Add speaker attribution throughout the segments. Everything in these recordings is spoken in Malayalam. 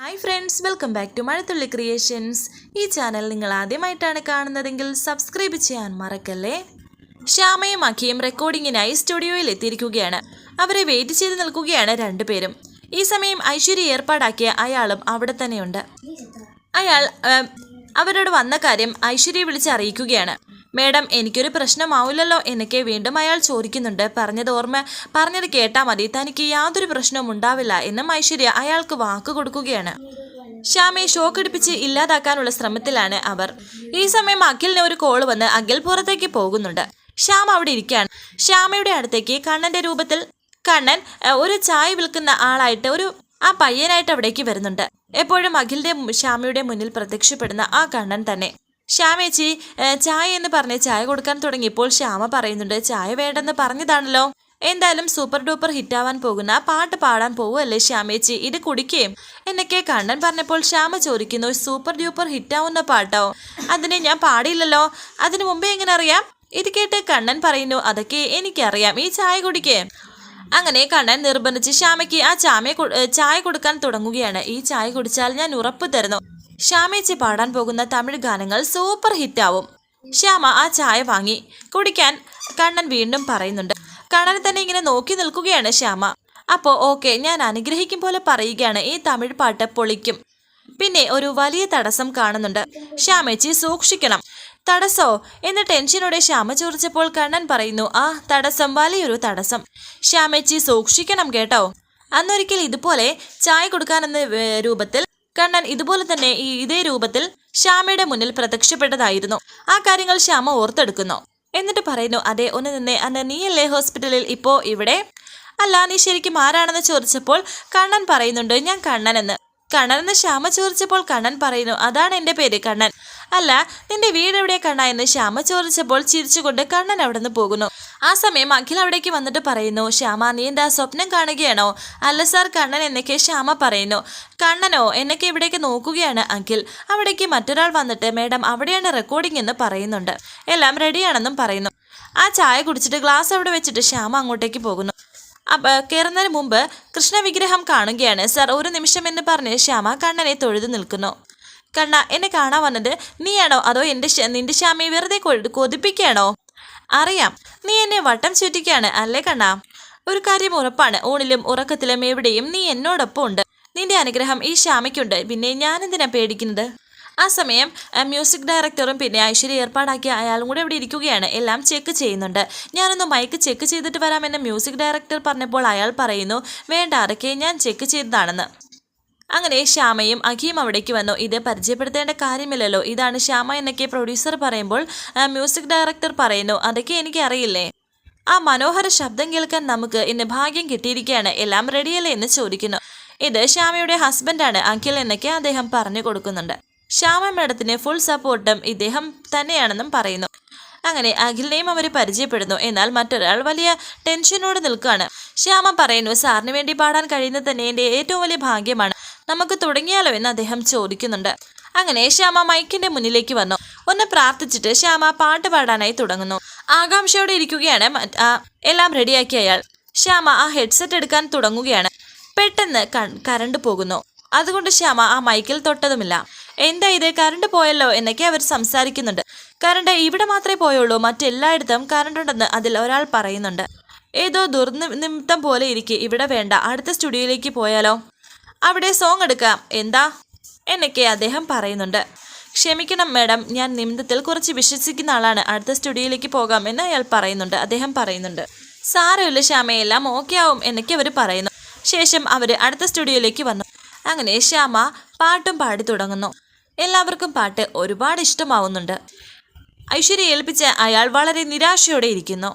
Speaker 1: Hi friends welcome back to Mazhathulli creations ഈ ചാനൽ നിങ്ങൾ ആദ്യമായിട്ടാണ് കാണുന്നതെങ്കിൽ സബ്സ്ക്രൈബ് ചെയ്യാൻ മറക്കല്ലേ? ശ്യാമയും അഖിയും റെക്കോർഡിങ്ങിനായി സ്റ്റുഡിയോയിൽ എത്തിയിരിക്കുകയാണ്. അവരെ വെയിറ്റ് ചെയ്ത് നിൽക്കുകയാണ് രണ്ടുപേരും. ഈ സമയം ഐശ്വര്യ ഏർപ്പാടാക്കിയ അയാളും അവിടെ തന്നെയുണ്ട്. അയാൾ അവരോട് വന്ന കാര്യം ഐശ്വര്യ വിളിച്ച് അറിയിക്കുകയാണ് മേഡം എനിക്കൊരു പ്രശ്നമാവില്ലല്ലോ എന്നൊക്കെ വീണ്ടും അയാൾ ചോദിക്കുന്നുണ്ട്. പറഞ്ഞത് ഓർമ്മ പറഞ്ഞത് കേട്ടാ മതി. തനിക്ക് യാതൊരു പ്രശ്നവും ഉണ്ടാവില്ല എന്നും ഐശ്വര്യ അയാൾക്ക് വാക്ക് കൊടുക്കുകയാണ്. ശ്യാമയെ ഷോക്ക് അടിപ്പിച്ച് ഇല്ലാതാക്കാനുള്ള ശ്രമത്തിലാണ് അവർ. ഈ സമയം അഖിലിന് ഒരു കോൾ വന്ന് അഖിൽ പുറത്തേക്ക് പോകുന്നുണ്ട്. ശ്യാമ അവിടെ ഇരിക്കുകയാണ്. ശ്യാമയുടെ അടുത്തേക്ക് കണ്ണന്റെ രൂപത്തിൽ കണ്ണൻ ഒരു ചായ വിൽക്കുന്ന ആളായിട്ട് ഒരു ആ പയ്യനായിട്ട് അവിടേക്ക് വരുന്നുണ്ട്. എപ്പോഴും അഖിലിന്റെ ശ്യാമയുടെ മുന്നിൽ പ്രത്യക്ഷപ്പെടുന്ന ആ കണ്ണൻ തന്നെ. ശ്യാമേച്ചി ചായ എന്ന് പറഞ്ഞ് ചായ കൊടുക്കാൻ തുടങ്ങിയപ്പോൾ ശ്യാമ പറയുന്നുണ്ട് ചായ വേണ്ടെന്ന് പറഞ്ഞതാണല്ലോ. എന്തായാലും സൂപ്പർ ഡൂപ്പർ ഹിറ്റാവാൻ പോകുന്ന പാട്ട് പാടാൻ പോവുമല്ലേ ശ്യാമേച്ചി? ഇത് കുടിക്കുകയും എന്നൊക്കെ കണ്ണൻ പറഞ്ഞപ്പോൾ ശ്യാമ ചോദിക്കുന്നു സൂപ്പർ ഡ്യൂപ്പർ ഹിറ്റാവുന്ന പാട്ടോ? അതിനെ ഞാൻ പാടിയില്ലല്ലോ. അതിനു മുമ്പേ എങ്ങനെ അറിയാം? ഇത് കേട്ട് കണ്ണൻ പറയുന്നു അതൊക്കെ എനിക്കറിയാം. ഈ ചായ കുടിക്കേ. അങ്ങനെ കണ്ണൻ നിർബന്ധിച്ച് ശ്യാമയ്ക്ക് ആ ചാമയെ ചായ കൊടുക്കാൻ തുടങ്ങുകയാണ്. ഈ ചായ കുടിച്ചാൽ ഞാൻ ഉറപ്പ് തരുന്നു. ശ്യാമേച്ചി പാടാൻ പോകുന്ന തമിഴ് ഗാനങ്ങൾ സൂപ്പർ ഹിറ്റാവും. ശ്യാമ ആ ചായ വാങ്ങി. കുടിക്കാൻ കണ്ണൻ വീണ്ടും പറയുന്നുണ്ട്. കണ്ണനെ തന്നെ ഇങ്ങനെ നോക്കി നിൽക്കുകയാണ് ശ്യാമ. അപ്പോൾ ഓക്കെ ഞാൻ അനുഗ്രഹിക്കും പോലെ പറയുകയാണ്. ഈ തമിഴ് പാട്ട് പൊളിക്കും. പിന്നെ ഒരു വലിയ തടസ്സം കാണുന്നുണ്ട്. ശ്യാമേച്ചി സൂക്ഷിക്കണം. തടസ്സോ? എന്ന് ടെൻഷനോടെ ശ്യാമ ചോദിച്ചപ്പോൾ കണ്ണൻ പറയുന്നു ആ തടസ്സം വലിയൊരു തടസ്സം. ശ്യാമേച്ചി സൂക്ഷിക്കണം കേട്ടോ. അന്നൊരിക്കൽ ഇതുപോലെ ചായ കൊടുക്കാനെന്ന രൂപത്തിൽ കണ്ണൻ ഇതുപോലെ തന്നെ ഈ ഇതേ രൂപത്തിൽ ശ്യാമയുടെ മുന്നിൽ പ്രത്യക്ഷപ്പെട്ടതായിരുന്നു. ആ കാര്യങ്ങൾ ശ്യാമ ഓർത്തെടുക്കുന്നു. എന്നിട്ട് പറയുന്നു അതെ ഒന്ന് നിന്നെ അന്ന് നീയല്ലേ ഹോസ്പിറ്റലിൽ ഇപ്പോ ഇവിടെ? അല്ല നീ ശരിക്കും ആരാണെന്ന് ചോദിച്ചപ്പോൾ കണ്ണൻ പറയുന്നുണ്ട് ഞാൻ കണ്ണൻ എന്ന് ശ്യാമ ചോദിച്ചപ്പോൾ കണ്ണൻ പറയുന്നു അതാണ് എന്റെ പേര് കണ്ണൻ. അല്ല നിന്റെ വീട് എവിടെ കണ്ണ? എന്ന് ശ്യാമ ചോദിച്ചപ്പോൾ ചിരിച്ചുകൊണ്ട് കണ്ണൻ അവിടെ നിന്ന് പോകുന്നു. ആ സമയം അഖിൽ അവിടേക്ക് വന്നിട്ട് പറയുന്നു ശ്യാമ നീ എന്താ സ്വപ്നം കാണുകയാണോ? അല്ല സാർ കണ്ണൻ എന്നൊക്കെ ശ്യാമ പറയുന്നു. കണ്ണനോ എന്നൊക്കെ ഇവിടേക്ക് നോക്കുകയാണ് അഖിൽ. അവിടേക്ക് മറ്റൊരാൾ വന്നിട്ട് മേഡം അവിടെയാണ് റെക്കോർഡിംഗ് എന്ന് പറയുന്നുണ്ട്. എല്ലാം റെഡിയാണെന്നും പറയുന്നു. ആ ചായ കുടിച്ചിട്ട് ഗ്ലാസ് അവിടെ വെച്ചിട്ട് ശ്യാമ അങ്ങോട്ടേക്ക് പോകുന്നു. കയറുന്നതിന് മുമ്പ് കൃഷ്ണവിഗ്രഹം കാണുകയാണ്. സർ ഒരു നിമിഷം എന്ന് പറഞ്ഞ് ശ്യാമ കണ്ണനെ തൊഴുതു നിൽക്കുന്നു. കണ്ണ എന്നെ കാണാൻ വന്നത് നീയാണോ? അതോ എന്റെ നിന്റെ ശ്യാമയെ വെറുതെ കൊതിപ്പിക്കുകയാണോ? അറിയാം. നീ എന്നെ വട്ടം ചുറ്റിക്കാണ് അല്ലേ കണ്ണ? ഒരു കാര്യം ഉറപ്പാണ്. ഊണിലും ഉറക്കത്തിലും എവിടെയും നീ എന്നോടൊപ്പം ഉണ്ട് നിന്റെ അനുഗ്രഹം ഈ ശ്യാമയ്ക്കുണ്ട്. പിന്നെ ഞാനെന്തിനാ പേടിക്കുന്നത്? ആ സമയം മ്യൂസിക് ഡയറക്ടറും പിന്നെ ഐശ്വര്യ ഏർപ്പാടാക്കിയ അയാളും കൂടെ ഇവിടെ ഇരിക്കുകയാണ്. എല്ലാം ചെക്ക് ചെയ്യുന്നുണ്ട്. ഞാനൊന്ന് മൈക്ക് ചെക്ക് ചെയ്തിട്ട് വരാമെന്ന് മ്യൂസിക് ഡയറക്ടർ പറഞ്ഞപ്പോൾ അയാൾ പറയുന്നു വേണ്ട അതൊക്കെ ഞാൻ ചെക്ക് ചെയ്തതാണെന്ന്. അങ്ങനെ ശ്യാമയും അഖിയും അവിടേക്ക് വന്നു. ഇത് പരിചയപ്പെടുത്തേണ്ട കാര്യമില്ലല്ലോ. ഇതാണ് ശ്യാമ എന്നൊക്കെ പ്രൊഡ്യൂസർ പറയുമ്പോൾ മ്യൂസിക് ഡയറക്ടർ പറയുന്നു അതൊക്കെ എനിക്ക് അറിയില്ലേ ആ മനോഹര ശബ്ദം കേൾക്കാൻ നമുക്ക് ഇന്ന് ഭാഗ്യം കിട്ടിയിരിക്കുകയാണ്. എല്ലാം റെഡിയല്ലേ എന്ന് ചോദിക്കുന്നു. ഇത് ശ്യാമയുടെ ഹസ്ബൻഡാണ് അഖിൽ എന്നൊക്കെ അദ്ദേഹം പറഞ്ഞു കൊടുക്കുന്നുണ്ട്. ശ്യാമ മേഡത്തിന് ഫുൾ സപ്പോർട്ടും ഇദ്ദേഹം തന്നെയാണെന്നും പറയുന്നു. അങ്ങനെ അഖിലിനെയും അവർ പരിചയപ്പെടുന്നു. എന്നാൽ മറ്റൊരാൾ വലിയ ടെൻഷനോട് നിൽക്കുകയാണ്. ശ്യാമ പറയുന്നു സാറിന് വേണ്ടി പാടാൻ കഴിയുന്നത് തന്നെ എന്റെ ഏറ്റവും വലിയ ഭാഗ്യമാണ്. നമുക്ക് തുടങ്ങിയാലോ എന്ന് അദ്ദേഹം ചോദിക്കുന്നുണ്ട്. അങ്ങനെ ശ്യാമ മൈക്കിന്റെ മുന്നിലേക്ക് വന്നു. ഒന്ന് പ്രാർത്ഥിച്ചിട്ട് ശ്യാമ പാട്ട് പാടാനായി തുടങ്ങുന്നു. ആകാംക്ഷയോടെ ഇരിക്കുകയാണ് എല്ലാം റെഡിയാക്കിയ അയാൾ. ശ്യാമ ആ ഹെഡ്സെറ്റ് എടുക്കാൻ തുടങ്ങുകയാണ്. പെട്ടെന്ന് കറണ്ട് പോകുന്നു. അതുകൊണ്ട് ശ്യാമ ആ മൈക്കിൽ തൊട്ടതുമില്ല. എന്താ ഇത്? കറണ്ട് പോയല്ലോ എന്നൊക്കെ അവർ സംസാരിക്കുന്നുണ്ട്. കറണ്ട് ഇവിടെ മാത്രമേ പോയുള്ളൂ. മറ്റെല്ലായിടത്തും കറണ്ട് ഉണ്ടെന്ന് അതിൽ ഒരാൾ പറയുന്നുണ്ട്. ഏതോ ദുർനിമിത്തം പോലെ ഇരിക്കെ. ഇവിടെ വേണ്ട. അടുത്ത സ്റ്റുഡിയോയിലേക്ക് പോയാലോ? അവിടെ സോങ് എടുക്കാം. എന്താ? എന്നൊക്കെ അദ്ദേഹം പറയുന്നുണ്ട്. ക്ഷമിക്കണം മാഡം. ഞാൻ നിമിത്തത്തിൽ കുറച്ച് വിശ്വസിക്കുന്ന ആളാണ്. അടുത്ത സ്റ്റുഡിയോയിലേക്ക് പോകാം എന്ന് അയാൾ പറയുന്നുണ്ട്. അദ്ദേഹം പറയുന്നുണ്ട്. സാരമില്ല ശ്യാമയെല്ലാം ഓക്കെ ആവും എന്നൊക്കെ അവർ പറയുന്നു. ശേഷം അവർ അടുത്ത സ്റ്റുഡിയോയിലേക്ക് വന്നു. അങ്ങനെ ശ്യാമ പാട്ടും പാടി തുടങ്ങുന്നു. എല്ലാവർക്കും പാട്ട് ഒരുപാട് ഇഷ്ടമാവുന്നുണ്ട്. ഐശ്വര്യ ഏൽപ്പിച്ച അയാൾ വളരെ നിരാശയോടെ ഇരിക്കുന്നു.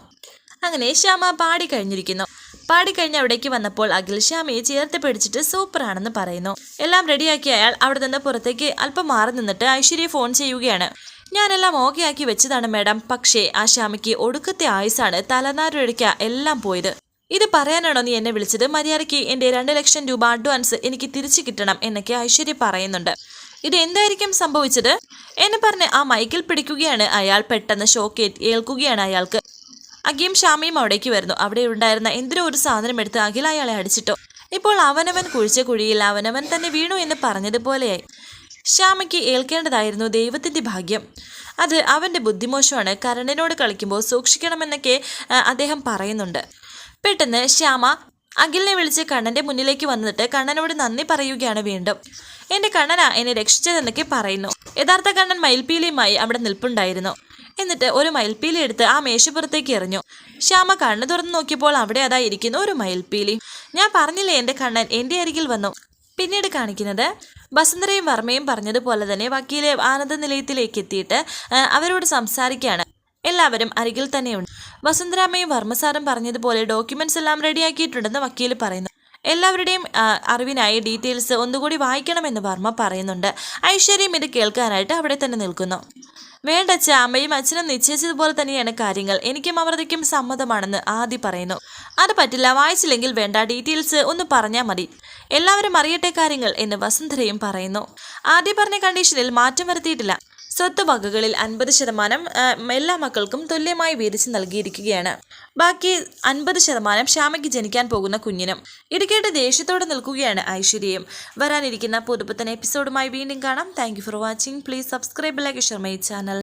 Speaker 1: അങ്ങനെ ശ്യാമ പാടി കഴിഞ്ഞിരിക്കുന്നു. പാടിക്കഴിഞ്ഞ് അവിടേക്ക് വന്നപ്പോൾ അഖിൽ ശ്യാമയെ ചേർത്ത് പിടിച്ചിട്ട് സൂപ്പറാണെന്ന് പറയുന്നു. എല്ലാം റെഡിയാക്കി അയാൾ അവിടെ നിന്ന് പുറത്തേക്ക് അല്പം മാറി നിന്നിട്ട് ഐശ്വര്യ ഫോൺ ചെയ്യുകയാണ്. ഞാനെല്ലാം ഓക്കെ ആക്കി വെച്ചതാണ് മാഡം പക്ഷേ ആ ശ്യാമയ്ക്ക് ഒടുക്കത്തെ ആയുസാണ് തലനാരൊഴിക്ക എല്ലാം പോയത്. ഇത് പറയാനാണോ നീ എന്നെ വിളിച്ചത്? മര്യാദയ്ക്ക് എന്റെ രണ്ട് ലക്ഷം രൂപ അഡ്വാൻസ് എനിക്ക് തിരിച്ചു കിട്ടണം എന്നൊക്കെ ഐശ്വര്യ പറയുന്നുണ്ട്. ഇത് എന്തായിരിക്കും സംഭവിച്ചത്? എന്ന് പറഞ്ഞ് ആ മൈക്കിൽ പിടിക്കുകയാണ് അയാൾ. പെട്ടെന്ന് ഷോക്ക് ഏൽക്കുകയാണ് അയാൾക്ക്. അഖിയും ഷാമിയും അവിടേക്ക് വരുന്നു. അവിടെ ഉണ്ടായിരുന്ന എന്തിനോ ഒരു സാധനം എടുത്ത് അഖിൽ അയാളെ അടിച്ചിട്ടു. ഇപ്പോൾ അവനവൻ കുഴിച്ച കുഴിയിൽ അവനവൻ തന്നെ വീണു എന്ന് പറഞ്ഞതുപോലെയായി. ശ്യാമയ്ക്ക് ഏൽക്കേണ്ടതായിരുന്നു ദൈവത്തിന്റെ ഭാഗ്യം. അത് അവന്റെ ബുദ്ധിമോശമാണ്. കരണനോട് കളിക്കുമ്പോൾ സൂക്ഷിക്കണമെന്നൊക്കെ അദ്ദേഹം പറയുന്നുണ്ട്. പെട്ടെന്ന് ശ്യാമ അഖിലിനെ വിളിച്ച് കണ്ണന്റെ മുന്നിലേക്ക് വന്നിട്ട് കണ്ണനോട് നന്ദി പറയുകയാണ് വീണ്ടും. എന്റെ കണ്ണന എന്നെ രക്ഷിച്ചതെന്നൊക്കെ പറയുന്നു. യഥാർത്ഥ കണ്ണൻ മയിൽപ്പീലിയുമായി അവിടെ നിൽപ്പുണ്ടായിരുന്നു. എന്നിട്ട് ഒരു മയിൽപ്പീലി എടുത്ത് ആ മേശപ്പുറത്തേക്ക് എറിഞ്ഞു. ശ്യാമ കണ്ണു തുറന്നു നോക്കിയപ്പോൾ അവിടെ അതാ ഇരിക്കുന്നു ഒരു മയിൽപ്പീലി. ഞാൻ പറഞ്ഞില്ലേ എന്റെ കണ്ണൻ എന്റെ അരികിൽ വന്നു. പിന്നീട് കാണിക്കുന്നത് വസുന്ധരയും വർമ്മയും പറഞ്ഞതുപോലെ തന്നെ വക്കീലെ ആനന്ദ നിലയത്തിലേക്ക് എത്തിയിട്ട് അവരോട് സംസാരിക്കുകയാണ്. എല്ലാവരും അരികിൽ തന്നെയുണ്ട്. വസുന്ധരാമ്മയും വർമ്മസാറും പറഞ്ഞതുപോലെ ഡോക്യുമെന്റ്സ് എല്ലാം റെഡിയാക്കിയിട്ടുണ്ടെന്ന് വക്കീൽ പറയുന്നു. എല്ലാവരുടെയും അറിവിനായി ഡീറ്റെയിൽസ് ഒന്നുകൂടി വായിക്കണമെന്ന് വർമ്മ പറയുന്നുണ്ട്. ഐശ്വര്യം ഇത് കേൾക്കാനായിട്ട് അവിടെ തന്നെ നിൽക്കുന്നു. വേണ്ട അച്ഛ അമ്മയും അച്ഛനും നിശ്ചയിച്ചതുപോലെ തന്നെയാണ് കാര്യങ്ങൾ. എനിക്കും അമൃതയ്ക്കും സമ്മതമാണെന്ന് ആദി പറയുന്നു. അത് പറ്റില്ല വായിച്ചില്ലെങ്കിൽ വേണ്ട ഡീറ്റെയിൽസ് ഒന്ന് പറഞ്ഞാൽ മതി. എല്ലാവരും അറിയട്ടെ കാര്യങ്ങൾ എന്ന് വസുന്ധരയും പറയുന്നു. ആദ്യ പറഞ്ഞ കണ്ടീഷനിൽ മാറ്റം വരുത്തിയിട്ടില്ല. സ്വത്ത് വകകളിൽ അൻപത് ശതമാനം എല്ലാ മക്കൾക്കും തുല്യമായി വീതിച്ച് നൽകിയിരിക്കുകയാണ്. ബാക്കി അൻപത് ശതമാനം ശ്യാമയ്ക്ക് ജനിക്കാൻ പോകുന്ന കുഞ്ഞിനും. ഇടുക്കേട്ട് ദേഷ്യത്തോടെ നിൽക്കുകയാണ് ഐശ്വര്യയും. വരാനിരിക്കുന്ന പുതുപുത്തൻ എപ്പിസോഡുമായി വീണ്ടും കാണാം. Thank for watching please subscribe like share my channel